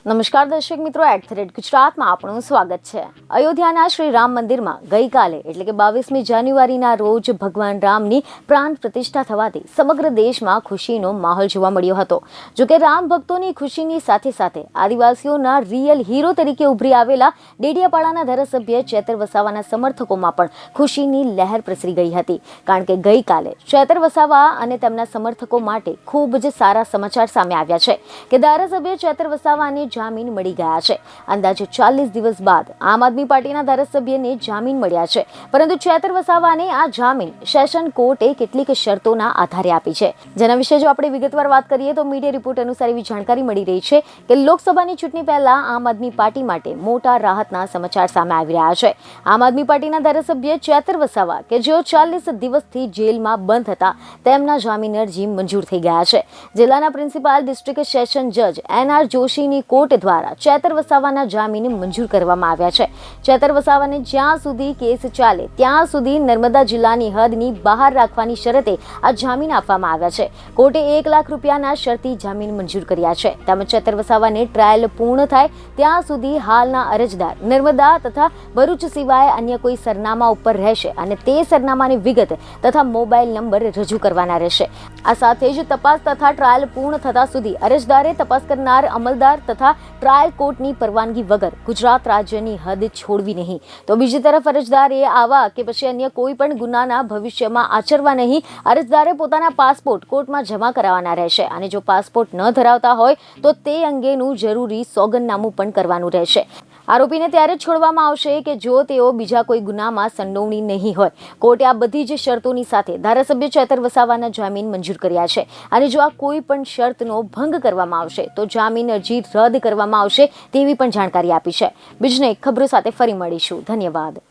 નમસ્કાર દર્શક મિત્રો એટ ગુજરાતમાં આપણું સ્વાગત છે. અયોધ્યાના શ્રી રામ મંદિરમાં ગઈકાલે, એટલે કે બાવીસમી જાન્યુઆરીના રોજ ભગવાન રામની પ્રાણ પ્રતિષ્ઠા થવાથી સમગ્ર દેશમાં ખુશીનો માહોલ જોવા મળ્યો હતો. જોકે રામ ભક્તોની ખુશીની સાથે સાથે આદિવાસીઓના રિયલ હીરો તરીકે ઉભરી આવેલા ડેડિયાપાડાના ધારાસભ્ય ચેતર વસાવાના સમર્થકોમાં પણ ખુશીની લહેર પ્રસરી ગઈ હતી. કારણ કે ગઈકાલે ચેતર વસાવા અને તેમના સમર્થકો માટે ખૂબ જ સારા સમાચાર સામે આવ્યા છે કે ધારાસભ્ય ચેતર વસાવાને જામીન મળી ગયા છે. અંદાજે ચાલીસ દિવસ બાદ આમ આદમી પાર્ટીના ધારાસભ્યને જામીન મળ્યા છે. પરંતુ ચેતર વસાવાને આ જામીન સેશન કોર્ટે કેટલીક શરતોના આધારે આપી છે. જેના વિશે જો આપણે વિગતવાર વાત કરીએ તો મીડિયા રિપોર્ટ અનુસાર એવી જાણકારી મળી રહી છે કે લોકસભાની ચૂંટણી પહેલા આમ આદમી પાર્ટી માટે મોટા રાહતના સમાચાર સામે આવી રહ્યા છે. આમ આદમી પાર્ટીના ધારાસભ્ય ચેતર વસાવા કે જેઓ ચાલીસ દિવસથી જેલમાં બંધ હતા, તેમના જામીન અરજી મંજૂર થઈ ગયા છે. જિલ્લાના પ્રિન્સિપાલ ડિસ્ટ્રિક્ટ સેશન જજ એન આર જોશીની કોર્ટ દ્વારા ચેતર વસાવાના જામીન મંજૂર કરવામાં આવ્યા છે. ચેતર વસાવાને જ્યાં સુધી કેસ ચાલે, ત્યાં સુધી નર્મદા જિલ્લાની હદની બહાર રાખવાની શરતે આ જામીન આપવામાં આવ્યા છે. કોર્ટે એક લાખ રૂપિયાના શરતી જામીન મંજૂર કર્યા છે. તેમજ ચેતર વસાવાને ટ્રાયલ પૂર્ણ થાય, ત્યાં સુધી હાલના અરજદાર નર્મદા તથા ભરૂચ સિવાય અન્ય કોઈ સરનામા ઉપર રહેશે અને તે સરનામાની વિગત તથા મોબાઈલ નંબર રજૂ કરવાના રહેશે. આ સાથે જ તપાસ તથા ટ્રાયલ પૂર્ણ થતા સુધી અરજદારે તપાસ કરનાર અમલદાર તથા ટ્રાયલ કોર્ટની પરવાનગી વગર ગુજરાત રાજ્યની હદ છોડવી નહીં. તો બીજી તરફ અરજદારે આવા કે પછી અન્ય કોઈ પણ ગુનાના ભવિષ્યમાં આચરવા નહીં, અરજદારે પોતાના પાસપોર્ટ કોર્ટમાં જમા કરાવવાના રહેશે અને જો પાસપોર્ટ ન ધરાવતા હોય, તો તે અંગેનું જરૂરી સોગંદનામું પણ કરવાનું રહેશે. આરોપીને ત્યારે છોડવામાં આવશે કે જો તેઓ બીજા કોઈ ગુનામાં સંડોવણી નહીં હોય. કોર્ટે આ બધી જ શરતોની સાથે ધારાસભ્ય ચેતર વસાવાના જામીન મંજૂર કર્યા છે. અને જો આ કોઈ પણ શરતનો ભંગ કરવામાં આવશે, તો જામીન અરજી રદ કરવામાં આવશે તેવી પણ જાણકારી આપી છે. બીજને ખબરો સાથે ફરી મળીશું. ધન્યવાદ.